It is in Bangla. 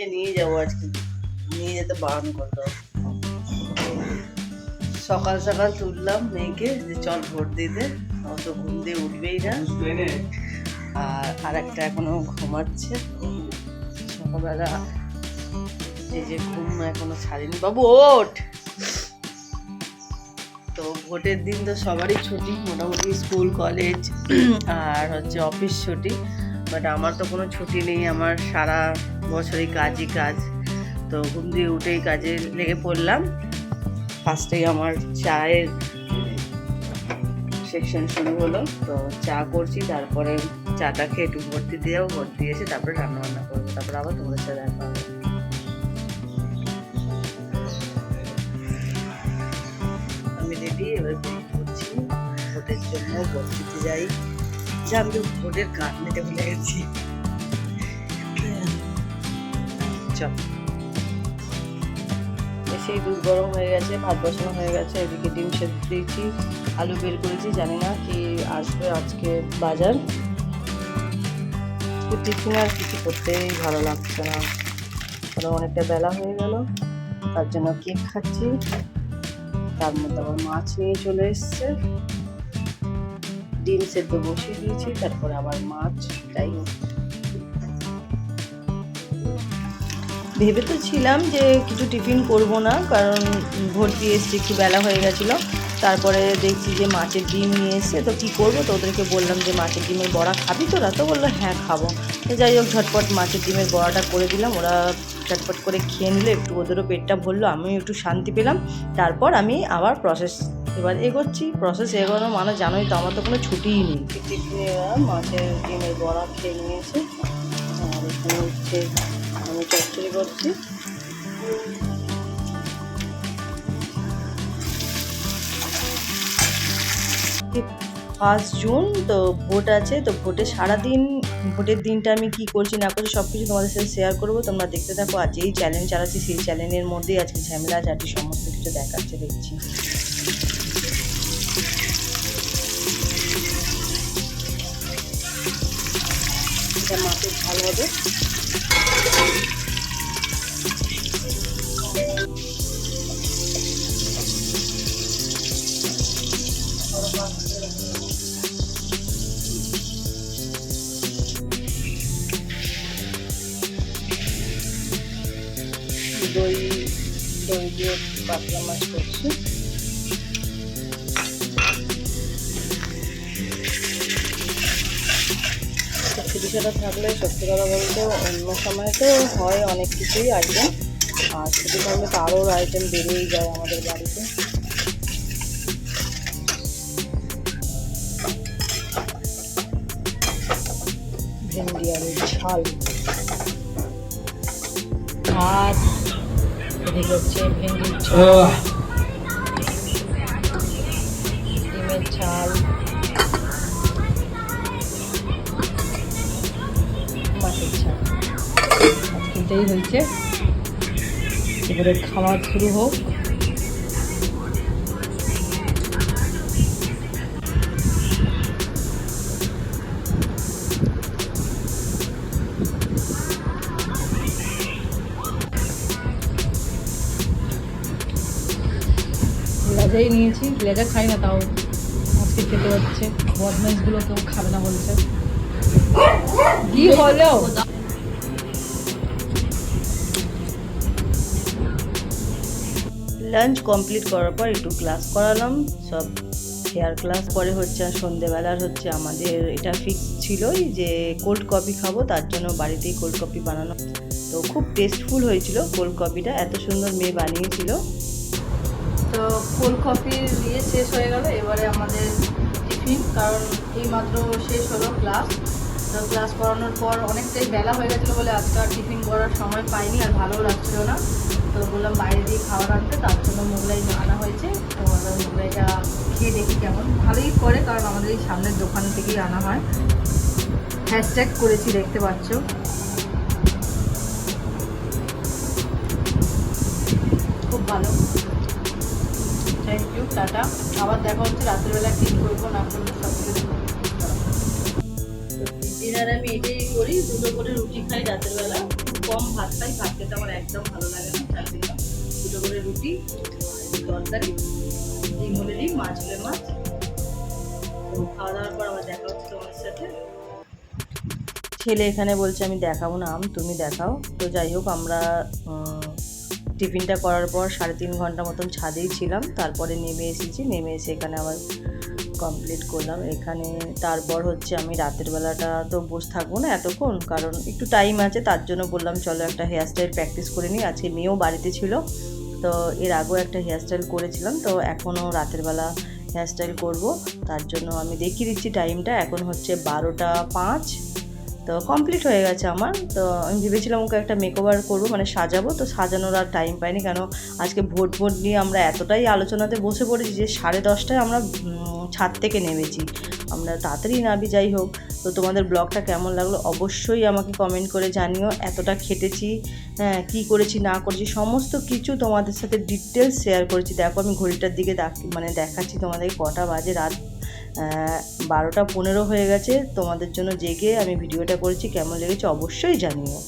দিয়ে নিয়ে যাব আজকে। নিয়ে যেতে বারণ করতো সকাল সকাল তুললাম মেয়েকে যে চল ভোট দিতে ও তো ঘুম দিয়ে উঠবেই না। আর আর একটা এখনও ঘুমাচ্ছে। সকালবেলা এই যে ঘুম এখনও ছাড়েনি। বাবু ওঠ! তো ভোটের দিন তো সবারই ছুটি মোটামুটি স্কুল কলেজ আর হচ্ছে অফিস ছুটি। বাট আমার তো কোনো ছুটি নেই, আমার সারা বছরই কাজই কাজ। তো ঘুম দিয়ে উঠেই কাজে লেগে পড়লাম। ফার্স্টেই আমার চায়ের সেকশন শুরু হলো। তো চা করছি, তারপরে চাটা খেয়ে একটু ভর্তি দিয়েও, ভর্তি এসে তারপরে রান্না বান্না করব। তারপরে আবার তোমাদের সাথে দেখা হবে। আমি রেডি, এবার পড়ছি। ভোটের জন্য ভোট দিতে যাই। যে আমি তো কার্ড নিতে ভুলে গেছি চল। দুধ গরম হয়ে গেছে, ভাত বসানো হয়ে গেছে, এদিকে ডিম সেদ্ধ দিয়েছি, আলু বের করেছি, জানি না কি আসবে আজকে বাজার। টিফিন আর কিছু করতেই ভালো লাগছে না। কারণ অনেকটা বেলা হয়ে গেল, তার জন্য কেক খাচ্ছি। তার মধ্যে আবার মাছ নিয়ে চলে এসছে। ডিম সেদ্ধ বসিয়ে দিয়েছি, তারপর আবার মাছ, তাই। ভেবে তো ছিলাম যে কিছু টিফিন করব না, কারণ দিয়ে এসছি, একটু বেলা হয়ে গেছিল। তারপরে দেখছি যে মাছের ডিম নিয়ে এসছে, তো কী করব? তো ওদেরকে বললাম যে, মাছের ডিমের বড়া খাবি তোরা? তো বলল হ্যাঁ খাব। তো যাই হোক, ঝটপট মাছের ডিমের বড়াটা করে দিলাম। ওরা চটপট করে খেয়ে নিলে, একটু ওদেরও পেটটা ভরলো, আমিও একটু শান্তি পেলাম। তারপর আমি আবার প্রসেস এবার এগোচ্ছি প্রসেস এগোনো মানে জানোই তো আমার তো কোনো ছুটিই নেই। মাছের ডিমের বড়া খেয়ে নিয়েছে আর এখানে হচ্ছে আমি চচ্চড়ি করছি। ফার্স্ট জুন তো ভোট আছে তো ভোটে সারাদিন ভোটের দিনটা আমি কি করছি না করছি সব কিছু তোমাদের সাথে শেয়ার করব। তোমরা দেখতে থাকো আর যেই চ্যালেঞ্জ চালাচ্ছি সেই চ্যালেঞ্জের মধ্যেই আজকে ঝামেলা ঝাঁটি সমস্ত কিছু দেখাচ্ছে দেখছি। এটা মাছের ঝাল হবে দই দই দিয়ে পাতলা মাছ করছি বিষয়টা থাকলে সত্যি কথা বলতে অন্য সময় তো হয় অনেক কিছুই আইটেম। আর ছুটি থাকলে তো আরও আইটেম বেড়েই যায় আমাদের বাড়িতে। ভেন্ডি আলুর ঝাল। ভাত, এদিকে হচ্ছে ভেন্ডির ঝাল। এটাই হয়েছে। এবারে খাওয়া শুরু হোক। লেজাই নিয়েছি। লেজা খাই না তাও। আজকে খেতে হচ্ছে। বদমাইশগুলো কেউ খাবে না বলছে। কি হলো? লাঞ্চ কমপ্লিট করার পর একটু ক্লাস করালাম। সব হেয়ার ক্লাস পরে হচ্ছে আর সন্ধেবেলার হচ্ছে আমাদের এটা ফিক্স ছিলই যে কোল্ড কফি খাব, তার জন্য বাড়িতেই কোল্ড কফি বানানো। তো খুব টেস্টফুল হয়েছিল কোল্ড কফিটা এত সুন্দর মেয়ে বানিয়েছিল। তো কোল্ড কফির ইয়ে শেষ হয়ে গেল, এবারে আমাদের টিফিন কারণ এইমাত্র শেষ হলো ক্লাস তো ক্লাস করানোর পর অনেকটাই বেলা হয়ে গেছিল বলে আজকে আর টিফিন করার সময় পাইনি আর ভালোও লাগছিল না। তো বললাম বাইরে দিয়ে খাবার আনতে তার জন্য মোগলাই আনা হয়েছে। তো মোগলাইটা খেয়ে দেখি কেমন। ভালোই করে, কারণ আমাদের এই সামনের দোকান থেকেই আনা হয়। হ্যাশট্যাগ করেছি, দেখতে পাচ্ছ। খুব ভালো। Thank you tata. আবার দেখা হচ্ছে রাত্রেবেলা, কি করব না করব, সব ডিনার আমি এটাই করি, দুটো করে রুটি খাই রাতের বেলা কম ভাত খাই ভাত খেতে আমার একদম ভালো লাগে না। তার জন্য দুটো করে রুটি, তরকারি, ডিম হলে ডিম, মাছ হলে মাছ। তো খাওয়া দাওয়ার পর আবার দেখা হচ্ছে তোমার সাথে। ছেলে এখানে বলছে, আমি দেখাবো না আম, তুমি দেখাও। তো যাই হোক, আমরা টিফিনটা করার পর সাড়ে তিন ঘণ্টা মতন ছাদেই ছিলাম। তারপরে নেমে এসেছি। নেমে এসে এখানে আবার কমপ্লিট করলাম। এখানে তারপর হচ্ছে আমি রাতের বেলাটা তো বসে থাকব না এতক্ষণ, কারণ একটু টাইম আছে, তার জন্য বললাম চলো একটা হেয়ার স্টাইল প্র্যাকটিস করে নিই। আজকে মেয়েও বাড়িতে ছিল, তো এর আগেও একটা হেয়ার স্টাইল করেছিলাম, তো এখনও রাতের বেলা হেয়ার স্টাইল করব। তার জন্য আমি দেখিয়ে দিচ্ছি টাইমটা এখন হচ্ছে বারোটা পাঁচ। তো কমপ্লিট হয়ে গেছে আমার। তো আমি ভেবেছিলাম ওকে একটা মেকওভার করব মানে সাজাবো। তো সাজানোর আর টাইম পাইনি কেন আজকে ভোট ভোট নিয়ে আমরা এতটাই আলোচনাতে বসে পড়েছি যে সাড়ে দশটায় আমরা ছাদ থেকে নেমেছি। আমরা তাড়াতাড়ি নাবি যাই হোক। তো তোমাদের ব্লগটা কেমন লাগল অবশ্যই আমাকে কমেন্ট করে জানিও। এতটা খেটেছি হ্যাঁ কী করেছি, না করেছি, সমস্ত কিছু তোমাদের সাথে ডিটেলস শেয়ার করেছি। দেখো, আমি ঘড়িটার দিকে মানে দেখাচ্ছি তোমাদের কটা বাজে রাত। বারোটা পনেরো হয়ে গেছে। তোমাদের জন্য জেগে আমি ভিডিওটা করেছি কেমন লেগেছে অবশ্যই জানিও।